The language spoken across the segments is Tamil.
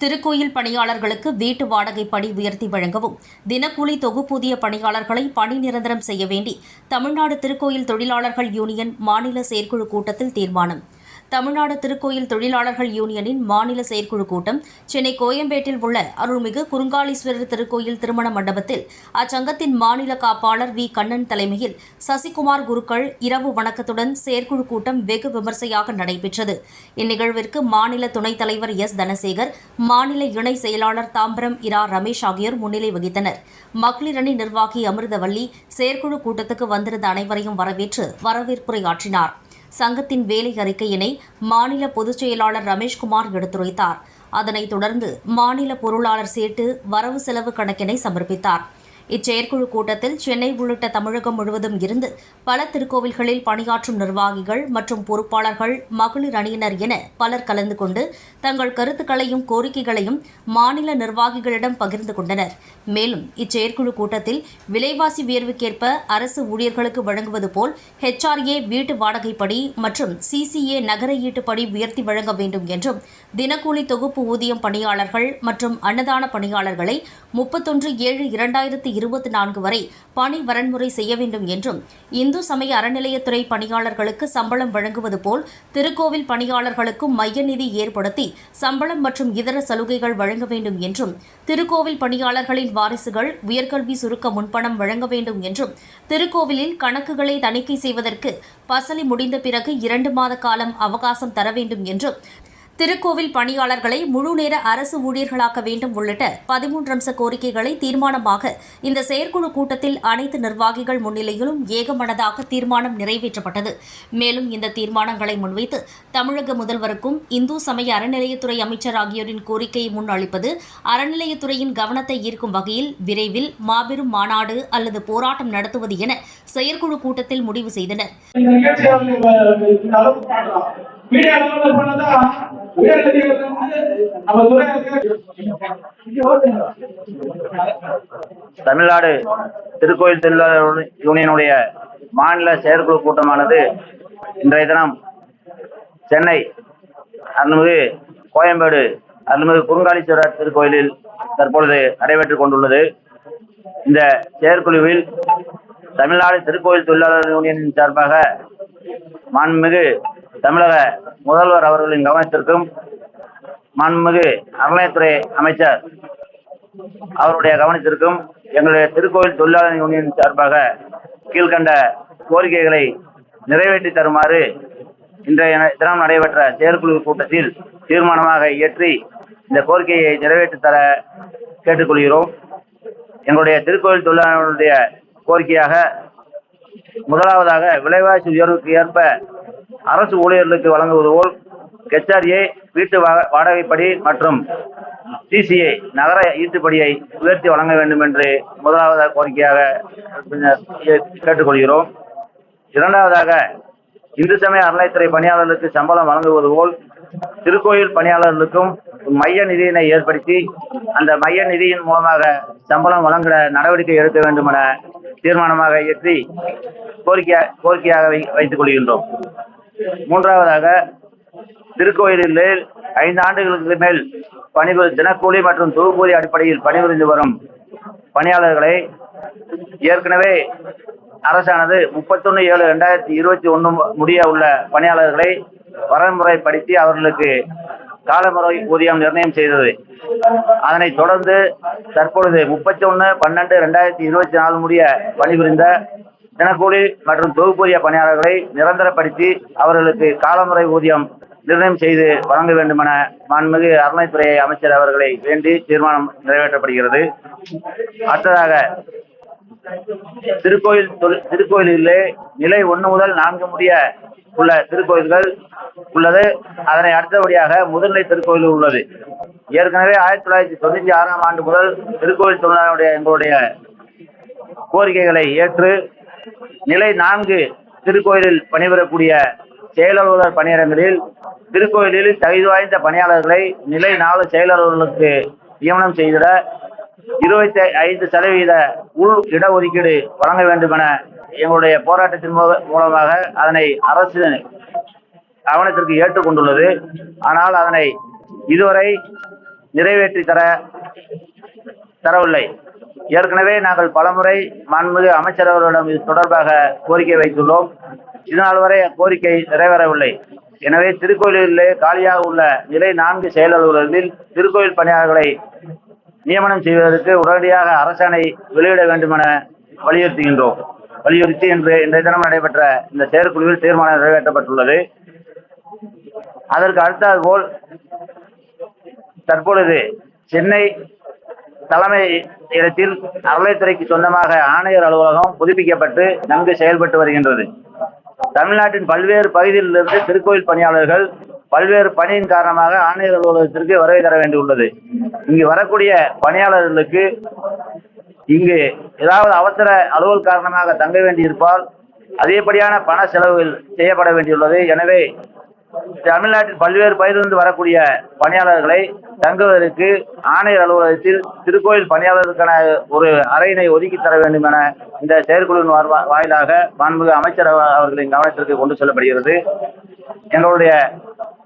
திருக்கோயில் பணியாளர்களுக்கு வீட்டு வாடகை படி உயர்த்தி வழங்கவும் தினக்கூலி தொகுப்பூதிய பணியாளர்களை பணி நிரந்தரம் செய்ய வேண்டி தமிழ்நாடு திருக்கோயில் தொழிலாளர்கள் யூனியன் மாநில செயற்குழு கூட்டத்தில் தீர்மானம். தமிழ்நாடு திருக்கோயில் தொழிலாளர்கள் யூனியனின் மாநில செயற்குழு கூட்டம் சென்னை கோயம்பேட்டில் உள்ள அருள்மிகு குறுங்காலீஸ்வரர் திருக்கோயில் திருமண மண்டபத்தில் அச்சங்கத்தின் மாநில காப்பாளர் வி. கண்ணன் தலைமையில் சசிகுமார் குருக்கள் இரவு வணக்கத்துடன் செயற்குழு கூட்டம் வெகு விமர்சையாக நடைபெற்றது. இந்நிகழ்விற்கு மாநில துணைத் தலைவர் எஸ். தனசேகர் மாநில இணை செயலாளர் தாம்பரம் இரா. ரமேஷ் ஆகியோர் முன்னிலை வகித்தனர். மகளிர் அணி நிர்வாகி அமிர்தவல்லி செயற்குழு கூட்டத்துக்கு வந்திருந்த அனைவரையும் வரவேற்று வரவேற்புரையாற்றினார். சங்கத்தின் வேலை அறிக்கையினை மாநில பொதுச் செயலாளர் ரமேஷ்குமார் எடுத்துரைத்தார். அதனைத் தொடர்ந்து மாநில பொருளாளர் சேட்டு வரவு செலவு கணக்கினை சமர்ப்பித்தார். இச்செயற்குழு கூட்டத்தில் சென்னை உள்ளிட்ட தமிழகம் முழுவதும் இருந்து பல திருக்கோவில்களில் பணியாற்றும் நிர்வாகிகள் மற்றும் பொறுப்பாளர்கள் மகளிர் அணியினர் என பலர் கலந்து கொண்டு தங்கள் கருத்துக்களையும் கோரிக்கைகளையும் மாநில நிர்வாகிகளிடம் பகிர்ந்து கொண்டனர். மேலும் இச்செயற்குழு கூட்டத்தில் விலைவாசி உயர்வுக்கேற்ப அரசு ஊழியர்களுக்கு வழங்குவது போல் ஹெச்ஆர்ஏ வீட்டு வாடகைப்படி மற்றும் சிசிஏ நகர ஈட்டுப்படி உயர்த்தி வழங்க வேண்டும் என்றும் தினக்கூலி தொகுப்பு ஊதியம் பணியாளர்கள் மற்றும் அன்னதான பணியாளர்களை முப்பத்தொன்று ஏழு இரண்டாயிரத்தி இருபத்தி நான்கு வரை பணி வரன்முறை செய்ய வேண்டும் என்றும் இந்து சமய அறநிலையத்துறை பணியாளர்களுக்கு சம்பளம் வழங்குவது போல் திருக்கோவில் பணியாளர்களுக்கும் மைய நிதி ஏற்படுத்தி சம்பளம் மற்றும் இதர சலுகைகள் வழங்க வேண்டும் என்றும் திருக்கோவில் பணியாளர்களின் வாரிசுகள் உயர்கல்வி சுருக்க முன்பணம் வழங்க வேண்டும் என்றும் திருக்கோவிலில் கணக்குகளை தணிக்கை செய்வதற்கு பசலி முடிந்த பிறகு இரண்டு மாத காலம் அவகாசம் தர வேண்டும் என்றும் திருக்கோவில் பணியாளர்களை முழு நேர அரசு ஊழியர்களாக்க வேண்டும் உள்ளிட்ட பதிமூன்று அம்ச கோரிக்கைகளை தீர்மானமாக இந்த செயற்குழு கூட்டத்தில் அனைத்து நிர்வாகிகள் முன்னிலையிலும் ஏகமனதாக தீர்மானம் நிறைவேற்றப்பட்டது. மேலும் இந்த தீர்மானங்களை முன்வைத்து தமிழக முதல்வருக்கும் இந்து சமய அறநிலையத்துறை அமைச்சர் ஆகியோரின் கோரிக்கையை முன்னளிப்பது அறநிலையத்துறையின் கவனத்தை ஈர்க்கும் வகையில் விரைவில் மாபெரும் மாநாடு அல்லது போராட்டம் நடத்துவது என செயற்குழு கூட்டத்தில் முடிவு செய்தனர். மீடியா பண்ணதா? உயர் நம்ம துறை தமிழ்நாடு திருக்கோயில் தொழிலாளர் யூனியனுடைய மாநில செயற்குழு கூட்டமானது இன்றைய தினம் சென்னை அருள்மிகு கோயம்பேடு அருள்மிகு குறுங்காலீஸ்வரர் திருக்கோயிலில் தற்பொழுது நடைபெற்றுக் கொண்டுள்ளது. இந்த செயற்குழுவில் தமிழ்நாடு திருக்கோயில் தொழிலாளர் யூனியனின் சார்பாக மாண்புமிகு தமிழக முதல்வர் அவர்களின் கவனத்திற்கும் மாண்புமிகு அறநிலையத்துறை அமைச்சர் அவருடைய கவனத்திற்கும் எங்களுடைய திருக்கோயில் தொழிலாளர் யூனியன் சார்பாக கீழ்கண்ட கோரிக்கைகளை நிறைவேற்றி தருமாறு இன்றைய தினம் நடைபெற்ற செயற்குழு கூட்டத்தில் தீர்மானமாக இயற்றி இந்த கோரிக்கையை நிறைவேற்றி தர கேட்டுக்கொள்கிறோம். எங்களுடைய திருக்கோயில் தொழிலாளர்களுடைய கோரிக்கையாக முதலாவதாக விலைவாசி உயர்வுக்கு ஏற்ப அரசு ஊழியர்களுக்கு வழங்குவது போல் ஹெச்ஆர்ஏ வீட்டு வா- வாடகைப்படி மற்றும் சிசிஐ நகர ஈட்டுப்படியை உயர்த்தி வழங்க வேண்டும் என்று முதலாவதாக கோரிக்கையாக கேட்டுக்கொள்கிறோம். இரண்டாவதாக இந்து சமய அறநிலைத்துறை பணியாளர்களுக்கு சம்பளம் வழங்குவது போல் திருக்கோயில் பணியாளர்களுக்கும் மைய நிதியினை ஏற்படுத்தி அந்த மைய நிதியின் மூலமாக சம்பளம் வழங்கிட நடவடிக்கை எடுக்க வேண்டும் என தீர்மானமாக இயற்றி கோரிக்கையா கோரிக்கையாக வைத்துக் கொள்கின்றோம். மூன்றாவதாக திருக்கோயிலில் ஐந்து ஆண்டுகளுக்கு மேல் பணிபுரி தினக்கூலி மற்றும் தொகுப்பூதி அடிப்படையில் பணிபுரிந்து வரும் பணியாளர்களை ஏற்கனவே அரசானது முப்பத்தொன்னு ஏழு ரெண்டாயிரத்தி இருபத்தி ஒன்று முடிய உள்ள பணியாளர்களை வரன்முறைப்படுத்தி அவர்களுக்கு காலமுறை ஊதியம் நிர்ணயம் செய்தது. அதனை தொடர்ந்து தற்பொழுது முப்பத்தி ஒன்று பன்னெண்டு ரெண்டாயிரத்தி இருபத்தி நாலு முடிய பணிபுரிந்த தினக்கூலி மற்றும் தொகுப்பூதிய பணியாளர்களை நிரந்தரப்படுத்தி அவர்களுக்கு காலமுறை ஊதியம் நிர்ணயம் செய்து வழங்க வேண்டும் என மாண்புமிகு அறநிலைத்துறை அமைச்சர் அவர்களை வேண்டி தீர்மானம் நிறைவேற்றப்படுகிறது. அடுத்ததாக திருக்கோயில் திருக்கோயிலே திருக்கோயிலிலே நிலை ஒன்று முதல் நான்கு முடிய உள்ள திருக்கோயில்கள் உள்ளது. அதனை அடுத்தபடியாக முதல்நிலை திருக்கோயில் உள்ளது. ஏற்கனவே ஆயிரத்தி தொள்ளாயிரத்தி தொண்ணூற்றி ஆறாம் ஆண்டு முதல் திருக்கோயில் தொழிலாளருடைய எங்களுடைய கோரிக்கைகளை ஏற்று நிலை நான்கு திருக்கோயிலில் பணிபெறக்கூடிய செயலலுவலர் பணியிடங்களில் திருக்கோயிலில் தகுதி வாய்ந்த பணியாளர்களை நிலை நாலு செயலர்களுக்கு நியமனம் செய்திட இருபத்தி ஐந்து சதவீத உள் இடஒதுக்கீடு வழங்க வேண்டும் என எங்களுடைய போராட்டத்தின் மூல- மூலமாக அதனை அரசு கவனத்திற்கு ஏற்றுக்கொண்டுள்ளது. ஆனால் அதனை இதுவரை நிறைவேற்றி தர தரவில்லை. ஏற்கனவே நாங்கள் பலமுறை மாண்புமிகு அமைச்சர் அவர்களிடம் இது தொடர்பாக கோரிக்கை வைத்துள்ளோம். இதனால் வரை கோரிக்கை நிறைவேறவில்லை. எனவே திருக்கோயிலிலே காலியாக உள்ள நிலை நான்கு செயல் அலுவலர்களில் திருக்கோயில் பணியாளர்களை நியமனம் செய்வதற்கு உடனடியாக அரசாணை வெளியிட வேண்டும் என வலியுறுத்துகின்றோம். வலியுறுத்தி இன்று இன்றைய தினம் நடைபெற்ற இந்த செயற்குழுவில் தீர்மானம் நிறைவேற்றப்பட்டுள்ளது. அதற்கு அடுத்தாற் போல் தற்பொழுது சென்னை தலைமை இடத்தில் அறளைத்துறைக்கு சொந்தமாக ஆணையர் அலுவலகம் புதுப்பிக்கப்பட்டு நன்கு செயல்பட்டு வருகின்றது. தமிழ்நாட்டின் பல்வேறு பகுதியிலிருந்து திருக்கோயில் பணியாளர்கள் பல்வேறு பணியின் காரணமாக ஆணையர் அலுவலகத்திற்கு வருகை தர வேண்டியுள்ளது. இங்கு வரக்கூடிய பணியாளர்களுக்கு இங்கு ஏதாவது அவசர அலுவல் காரணமாக தங்க வேண்டியிருப்பால் அதிகப்படியான பண செலவுகள் செய்யப்பட வேண்டியுள்ளது. எனவே தமிழ்நாட்டில் பல்வேறு பகுதியிலிருந்து வரக்கூடிய பணியாளர்களை தங்குவதற்கு ஆணையர் அலுவலகத்தில் திருக்கோயில் பணியாளர்களுக்கான ஒரு அறையினை ஒதுக்கி தர வேண்டும் என இந்த செயற்குழுவின் வார்வா- வாயிலாக மாண்புமிகு அமைச்சர் அவர்களின் கவனத்திற்கு கொண்டு செல்லப்படுகிறது. எங்களுடைய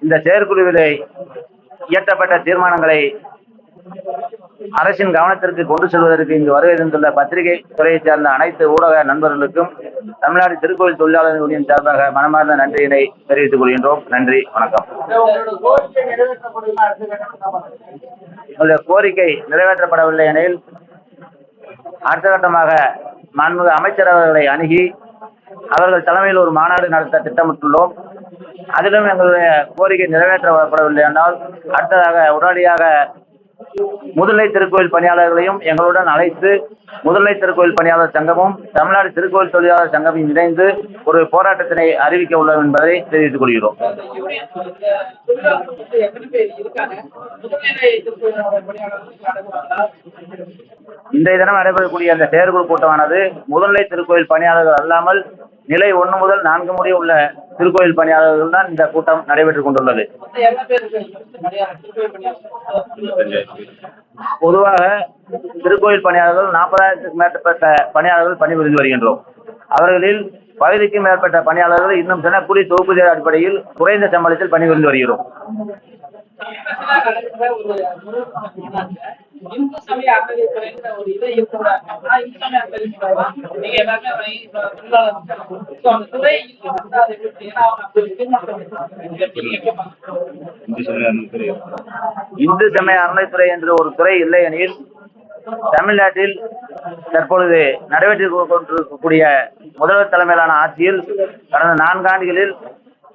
இந்த செயற்குழுவிலே இயற்றப்பட்ட தீர்மானங்களை அரசின் கவனத்திற்கு கொண்டு செல்வதற்கு இங்கு வருகை தந்துள்ள பத்திரிகை துறையைச் சேர்ந்த அனைத்து ஊடக நண்பர்களுக்கும் தமிழ்நாடு திருக்கோயில் தொழிலாளர் யூனியன் சார்பாக மனமார்ந்த நன்றியினை தெரிவித்துக் கொள்கின்றோம். நன்றி வணக்கம். கோரிக்கை உங்களுடைய கோரிக்கை நிறைவேற்றப்படவில்லை எனில் அடுத்த கட்டமாக மாண்புமிகு அமைச்சர் அவர்களை அணுகி அவர்கள் தலைமையில் ஒரு மாநாடு நடத்த திட்டமிட்டுள்ளோம். அதிலும் எங்களுடைய கோரிக்கை நிறைவேற்றப்படவில்லை என்றால் அடுத்ததாக உடனடியாக முதுநிலை திருக்கோயில் பணியாளர்களையும் எங்களுடன் அழைத்து முதுநிலை திருக்கோயில் பணியாளர் சங்கமும் தமிழ்நாடு திருக்கோயில் தொழிலாளர் சங்கமும் இணைந்து ஒரு போராட்டத்தினை அறிவிக்க உள்ளோம் என்பதை தெரிவித்துக் கொள்கிறோம். இன்றைய தினம் நடைபெறக்கூடிய அந்த செயற்குழு கூட்டமானது முதுநிலை திருக்கோயில் பணியாளர்கள் அல்லாமல் நிலை ஒன்று முதல் நான்கு முறை உள்ள திருக்கோயில் பணியாளர்கள் தான் இந்த கூட்டம் நடைபெற்றுக் கொண்டுள்ளது. பொதுவாக திருக்கோயில் பணியாளர்கள் நாற்பதாயிரத்துக்கு மேற்பட்ட பணியாளர்கள் பணிபுரிந்து வருகின்றோம். அவர்களில் பகுதிக்கும் மேற்பட்ட பணியாளர்கள் இன்னும் தினக்கூலி தொகுப்பு அடிப்படையில் குறைந்த சம்பளத்தில் பணிபுரிந்து வருகிறோம். இந்து சமய அறநிலையத்துறைங்கிற ஒரு இதை இந்து சமய நீங்க எல்லாமே அந்த துறை அதை ஏன்னா இந்து சமய அறநிலைத்துறை என்ற ஒரு துறை இல்லை எனில் தமிழ்நாட்டில் தற்பொழுது நடைபெற்று கொண்டிருக்கக்கூடிய முதல்வர் தலைமையிலான ஆட்சியில் கடந்த நான்காண்டுகளில்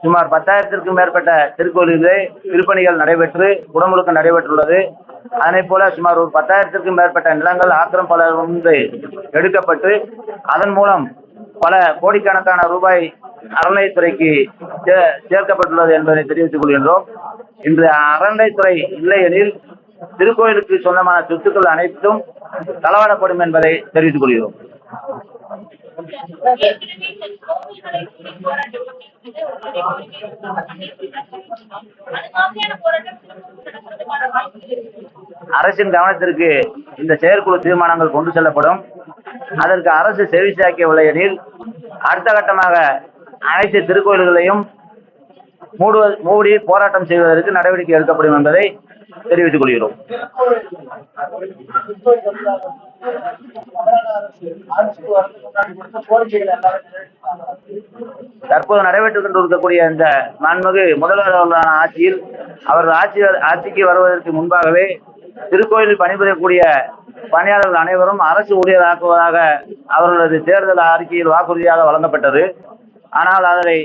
சுமார் பத்தாயிரத்திற்கும் மேற்பட்ட திருக்கோயில்களிலே திருப்பணிகள் நடைபெற்று குடமுழுக்கு நடைபெற்றுள்ளது. அதனை போல சுமார் ஒரு பத்தாயிரத்திற்கும் மேற்பட்ட நிலங்கள் ஆக்கிரமிப்பாளர்களிருந்து எடுக்கப்பட்டு அதன் மூலம் பல கோடிக்கணக்கான ரூபாய் அறநிலைத்துறைக்கு சே- சேர்க்கப்பட்டுள்ளது என்பதை தெரிவித்துக் கொள்கின்றோம். இன்று அறநிலைத்துறை இல்லையெனில் திருக்கோயிலுக்கு சொந்தமான சொத்துக்கள் அனைத்தும் களவாடப்படும் என்பதை தெரிவித்துக் கொள்கிறோம். அரசின் கவனத்திற்கு இந்த செயற்குழு தீர்மானங்கள் கொண்டு செல்லப்படும். அதற்கு அரசு செவிசாய்க்கவில்லை எனில் அடுத்த கட்டமாக அனைத்து திருக்கோயில்களையும் மூடுவது மூடி போராட்டம் செய்வதற்கு நடவடிக்கை எடுக்கப்படும் என்பதை தெரிவித்துக் கொள்கிறோம். தற்போது நடைபெற்றுக் கொண்டிருக்கக்கூடிய இந்த மாண்புமிகு முதல்வர்களான ஆட்சியில் அவர்கள் ஆட்சி ஆட்சிக்கு வருவதற்கு முன்பாகவே திருக்கோயிலில் பணிபுரியக்கூடிய பணியாளர்கள் அனைவரும் அரசு ஊழியராக்குவதாக அவர்களது தேர்தல் அறிக்கையில் வாக்குறுதியாக வழங்கப்பட்டது. ஆனால் அதனை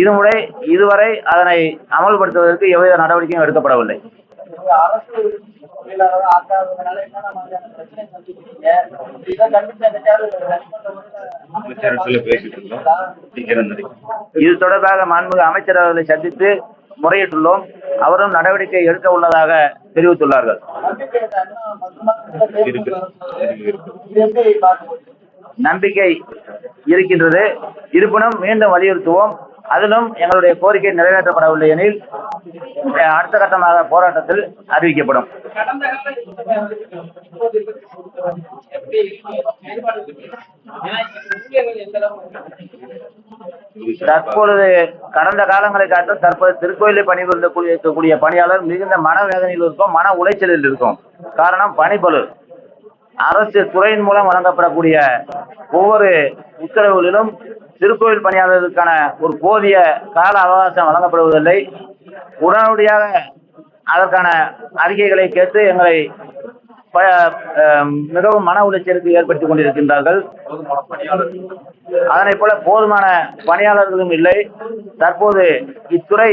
இதுமுறை இதுவரை அதனை அமல்படுத்துவதற்கு எவ்வித நடவடிக்கையும் எடுக்கப்படவில்லை. இதை தொடர்பாக மாண்புமிகு அமைச்சர் அவர்களை சந்தித்து முறையிட்டுள்ளோம். அவரும் நடவடிக்கை எடுக்க உள்ளதாக தெரிவித்துள்ளார்கள். நம்பிக்கை இருக்கின்றது. இருப்பினும் மீண்டும் வலியுறுத்துவோம். அதிலும் எங்களுடைய கோரிக்கை நிறைவேற்றப்படவில்லை எனில் அடுத்த கட்டமாக போராட்டத்தில் அறிவிக்கப்படும். தற்பொழுது கடந்த காலங்களை காட்டும் தற்போது திருக்கோயிலில் பணிபுரிந்தக்கூடிய இருக்கக்கூடிய பணியாளர் மிகுந்த மனவேதனையில் இருக்கும் மன உளைச்சலில் இருக்கும். காரணம் பணிபலு. அரசு துறையின் மூலம் வழங்கப்படக்கூடிய ஒவ்வொரு உத்தரவுகளிலும் திருக்கோயில் பணியாளர்களுக்கான ஒரு போதிய கால அவகாசம் வழங்கப்படுவதில்லை. உடனடியாக அதற்கான அறிக்கைகளை கேட்டு எங்களை மிகவும் மன உளைச்சலுக்கு ஏற்படுத்திக் கொண்டிருக்கின்றார்கள். அதனை போல போதுமான பணியாளர்களும் இல்லை. தற்போது இத்துறை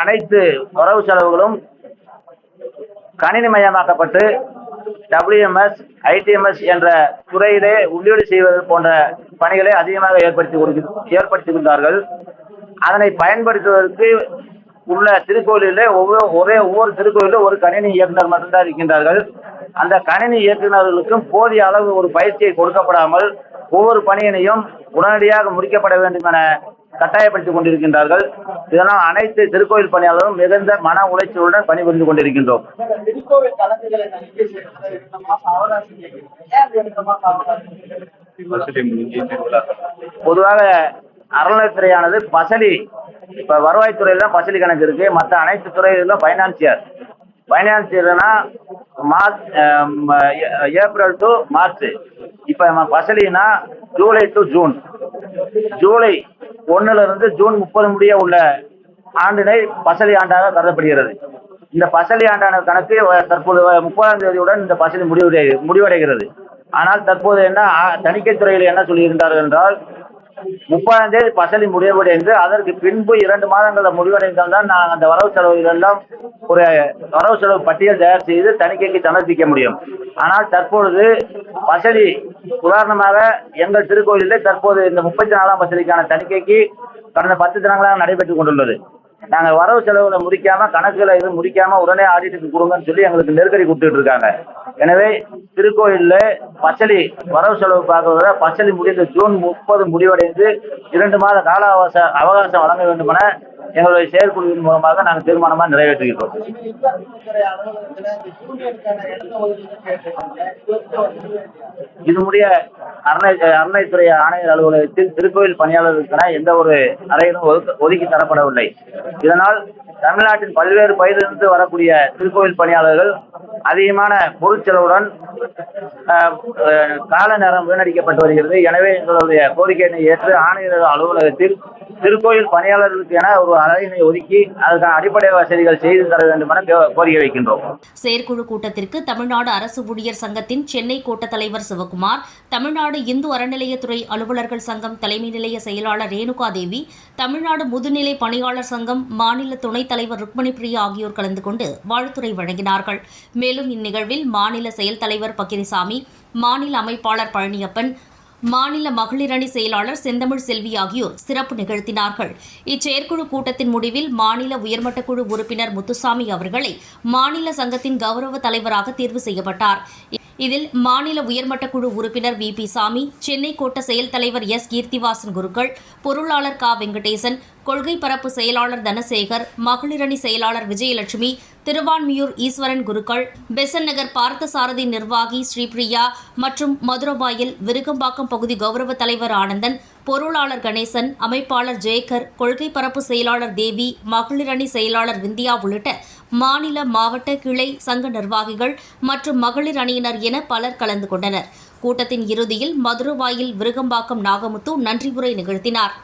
அனைத்து வரவு செலவுகளும் கணினிமயமாக்கப்பட்டு டபிள்யூஎம்எஸ் ஐடிஎம்எஸ் என்ற துறையிலே உள்ளீடு செய்வது போன்ற பணிகளை அதிகமாக ஏற்படுத்தி ஏற்படுத்தி ஏற்படுத்துகின்றார்கள். அதனை பயன்படுத்துவதற்கு உள்ள திருக்கோயிலிலே ஒவ்வொரு ஒரே ஒவ்வொரு திருக்கோயிலும் ஒரு கணினி இயக்குனர் மட்டும்தான் இருக்கின்றார்கள். அந்த கணினி இயக்குநர்களுக்கும் போதிய அளவு ஒரு பயிற்சியை கொடுக்கப்படாமல் ஒவ்வொரு பணியினையும் உடனடியாக முடிக்கப்பட வேண்டும் என கட்டாயப்படுத்திக் கொண்டிருக்கின்றார்கள். இதனால் அனைத்து திருக்கோயில் பணியாளரும் மிகுந்த மன உளைச்சலுடன் பணிபுரிந்து கொண்டிருக்கின்றோம். பொதுவாக அறநிலைத்துறையானது பசலி. இப்ப வருவாய்த்துறையில தான் பசலி கணக்கு இருக்கு. மற்ற அனைத்து துறைகளிலும் பைனான்சியர் பைனான்சியர்னா மார்ச் ஏப்ரல் டு மார்ச். இப்ப நம்ம பசலினா ஜூலை டு ஜூன். ஜூலை ஒன்னுல இருந்து ஜூன் முப்பது முடிய உள்ள ஆண்டினை பசலி ஆண்டாக கருதப்படுகிறது. இந்த பசலி ஆண்டான கணக்கு தற்போது முப்பதாம் தேதியுடன் இந்த பசலி முடிவடை முடிவடைகிறது. ஆனால் தற்போது என்ன தணிக்கை துறையில் என்ன சொல்லியிருந்தார்கள் என்றால் முப்பதாம் தேதி பசலி முடிவடைந்து அதற்கு பின்பு இரண்டு மாதங்களில் முடிவடைந்தால் தான் நான் அந்த வரவு செலவுகள் எல்லாம் ஒரு வரவு செலவு பட்டியல் தயார் செய்து தணிக்கைக்கு சமர்ப்பிக்க முடியும். ஆனால் தற்பொழுது பசலி உதாரணமாக எங்கள் திருக்கோயிலில் தற்போது இந்த முப்பத்தி நாலாம் பசலிக்கான தணிக்கைக்கு கடந்த பத்து தினங்களாக நடைபெற்றுக் கொண்டுள்ளது. நாங்கள் வரவு செலவுல முடிக்காம கணக்குல இது முடிக்காம உடனே ஆடிட்டுக்கு கொடுங்கன்னு சொல்லி எங்களுக்கு நெருக்கடி கொடுத்துட்டு இருக்காங்க. எனவே திருக்கோயில்ல பசலி வரவு செலவு பார்க்கறத பசலி முடிந்த ஜூன் முப்பது முடிவடைந்து இரண்டு மாத கால அவகாச அவகாசம் வழங்க வேண்டுமென எங்களுடைய செயற்குழுவின் மூலமாக நாங்கள் தீர்மானமா நிறைவேற்றுகிறோம் இதனுடைய இது அரணை அரணைத்துறை ஆணையர் அலுவலகத்தில் திருக்கோயில் பணியாளர்களுக்கென எந்த ஒரு அறையிலும் ஒதுக்கி தரப்படவில்லை. இதனால் தமிழ்நாட்டின் பல்வேறு பகுதியிலிருந்து வரக்கூடிய திருக்கோயில் பணியாளர்கள் அதிகமான பொருட்செலவுடன் கால நேரம் வீணடிக்கப்பட்டு வருகிறது. எனவே எங்களுடைய கோரிக்கையினை ஏற்று ஆணையர் அலுவலகத்தில் திருக்கோயில் பணியாளர்களுக்கு என ஒரு அறையினை ஒதுக்கி அதற்கான அடிப்படை வசதிகள் செய்து தர வேண்டும் என கோரிக்கை வைக்கின்றோம். செயற்குழு கூட்டத்திற்கு தமிழ்நாடு அரசு ஊழியர் சங்கத்தின் சென்னை கோட்ட தலைவர் சிவகுமார் தமிழ்நாடு இந்து அறநிலையத்துறை அலுவலர்கள் சங்கம் தலைமை நிலைய செயலாளர் ரேணுகா தேவி தமிழ்நாடு முதுநிலை பணியாளர் சங்கம் மாநில துணைத் தலைவர் ருக்மணி பிரியா ஆகியோர் கலந்து கொண்டு வாழ்த்துரை வழங்கினார்கள். மேலும் இந்நிகழ்வில் மாநில செயல் தலைவர் பக்கிரிசாமி மாநில அமைப்பாளர் பழனியப்பன் மாநில மகளிரணி செயலாளர் செந்தமிழ் செல்வி ஆகியோர் சிறப்பு நிகழ்த்தினார்கள். இச்செயற்குழு கூட்டத்தின் முடிவில் மாநில உயர்மட்ட குழு உறுப்பினர் முத்துசாமி அவர்களை மாநில சங்கத்தின் கௌரவ தலைவராக தேர்வு செய்யப்பட்டார். இதில் மாநில உயர்மட்ட குழு உறுப்பினர் வி. பி. சாமி சென்னை கோட்ட செயல் தலைவர் எஸ். கீர்த்திவாசன் குருக்கள் பொருளாளர் கா. வெங்கடேசன் கொள்கை பரப்பு செயலாளர் தனசேகர் மகளிரணி செயலாளர் விஜயலட்சுமி திருவான்மியூர் ஈஸ்வரன் குருக்கள் பெசன் நகர் பார்த்தசாரதி நிர்வாகி ஸ்ரீபிரியா மற்றும் மதுரவாயில் விருகம்பாக்கம் பகுதி கௌரவ தலைவர் ஆனந்தன் பொருளாளர் கணேசன் அமைப்பாளர் ஜெயகர் கொள்கை பரப்பு செயலாளர் தேவி மகளிரணி செயலாளர் விந்தியா உள்ளிட்ட மாநில மாவட்ட கிளை சங்க நிர்வாகிகள் மற்றும் மகளிர் அணியினர் என பலர் கலந்து கொண்டனர். கூட்டத்தின் இறுதியில் மதுரவாயில் விருகம்பாக்கம் நாகமுத்து நன்றி உரை நிகழ்த்தினார்.